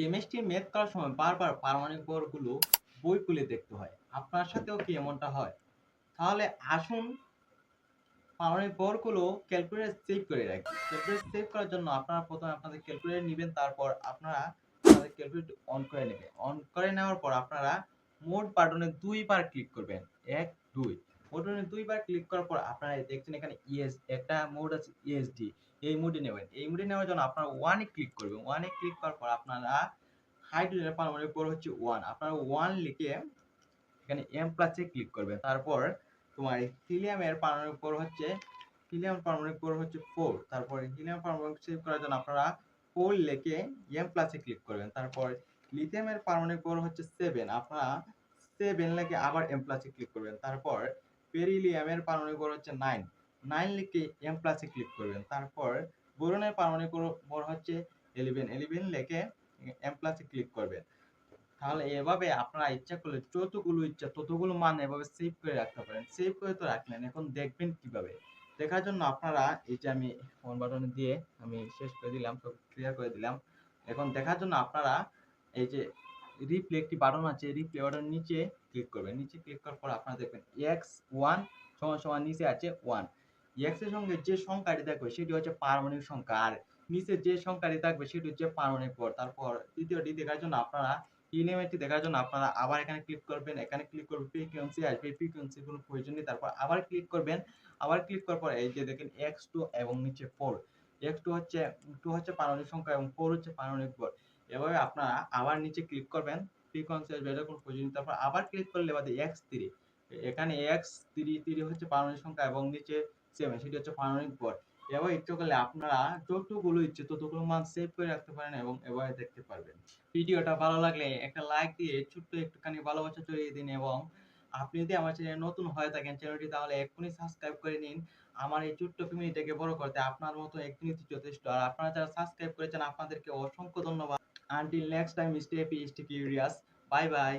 Chemistry math করার সময় বারবার পারমাণবিক ভরগুলো বই খুলে দেখতে হয়। আপনার সাথেও কি এমনটা হয়? তাহলে আসুন পারমাণবিক ভরগুলো ক্যালকুলেটর সেভ করে রাখি। ক্যালকুলেটর সেভ করার জন্য আপনারা প্রথমে আপনাদের ক্যালকুলেটর নেবেন, তারপর আপনারা আপনাদের ক্যালকুলেটর অন করে নেবেন। অন করে নেওয়ার পর আপনারা মোড বাটনে দুইবার ক্লিক করবেন। এক, দুই। বাটনে দুইবার ক্লিক করার পর আপনারা দেখছেন এখানে ইএস একটা মোড আছে ইএসডি এই মোডে নেবেন। এই মোডে নেওয়ার জন্য আপনারা ওয়ানে ক্লিক করবেন। ওয়ানে ক্লিক করার পর আপনারা হাইড্রোজেনের পারমাণবিক ভর হচ্ছে ওয়ান আপনারা ওয়ান লিখে এখানে এম প্লাসে ক্লিক করবেন। তারপর তোমার হিলিয়ামের পারমাণবিক ভর হচ্ছে হিলিয়াম পারমাণবিক ভর হচ্ছে ফোর তারপর হিলিয়াম পারমাণবিক সেভ করার জন্য আপনারা ফোর লিখে এম প্লাসে ক্লিক করবেন। তারপর লিথিয়ামের পারমাণবিক ভর হচ্ছে সেভেন আপনারা সেভেন লিখে আবার এম প্লাসে ক্লিক করবেন। তারপর পেরিলিয়ামের পারমাণবিক ভর হচ্ছে নাইন। নাইন লিখে এম প্লাসে ক্লিক করবেন। তারপর বোরনের পারমাণবিক ভর- হচ্ছে ইলেভেন ইলেভেন লিখে এম প্লাসে ক্লিক করবেন। তাহলে এভাবে আপনারা ইচ্ছা করলে যতগুলো ইচ্ছা, ততগুলো মান এভাবে সেভ করে রাখতে পারেন। সেভ করে তো রাখলেন। এখন দেখবেন কীভাবে। দেখার জন্য আপনারা এই যে আমি ফোন বাটনে দিয়ে আমি শেষ করে দিলাম, সব ক্লিয়ার করে দিলাম। এখন দেখার জন্য আপনারা এই যে রিপ্লে একটি বাটন আছে রিপ্লে বাটন নিচে ক্লিক করবেন। নিচে ক্লিক করার পর আপনারা দেখবেন এক্স ওয়ান সমান সমান নিচে আছে ওয়ান এক্সের সঙ্গে যে সংখ্যাটি থাকবে সেটি হচ্ছে পারমাণবিক সংখ্যা। আর নিচে যে সংখ্যাটি থাকবে সেটি হচ্ছে পারমাণবিক ভর তারপর দ্বিতীয়টি দেখার জন্য আপনারা ইলিমেন্টটি দেখার জন্য আপনারা আবার এখানে ক্লিক করবেন। এখানে ক্লিক করবেন ফ্রিকোয়েন্সি আসবে। ফ্রিকোয়েন্সির কোনো প্রয়োজন নেই। তারপর আবার ক্লিক করবেন। আবার ক্লিক করার পর এই যে দেখেন এক্স টু এবং নিচে ফোর এক্স টু হচ্ছে টু হচ্ছে পারমাণবিক সংখ্যা এবং ফোর হচ্ছে পারমাণবিক ভর এভাবে আপনারা আবার নিচে ক্লিক করবেন ফ্রিকোয়েন্সি আসবে প্রয়োজন নেই তারপর আবার ক্লিক করলে বাদে এক্স থ্রি এখানে এক্স থ্রি থ্রি হচ্ছে পারমাণবিক সংখ্যা এবং নিচে সেভেন সেটি হচ্ছে পারমাণবিক ভর এবার ইচ্ছে করলে আপনারা যতগুলো ইচ্ছে ততগুলো মান সেভ করে রাখতে পারেন এবং এভাবে দেখতে পারবেন। ভিডিওটা ভালো লাগলে একটা লাইক দিয়ে ছোট্ট একটুখানি ভালোবাসা ছড়িয়ে দিন এবং আপনি যদি আমার চ্যানেলে নতুন হয়ে থাকেন চ্যানেলটি তাহলে এক্ষুনি সাবস্ক্রাইব করে নিন। আমার এই ছোট্ট ফ্যামিলিটাকে বড় করতে আপনার মতো একদিনই যথেষ্ট। আর আপনারা যারা সাবস্ক্রাইব করেছেন, আপনাদেরকে অসংখ্য ধন্যবাদ। Until next time stay happy stay curious bye bye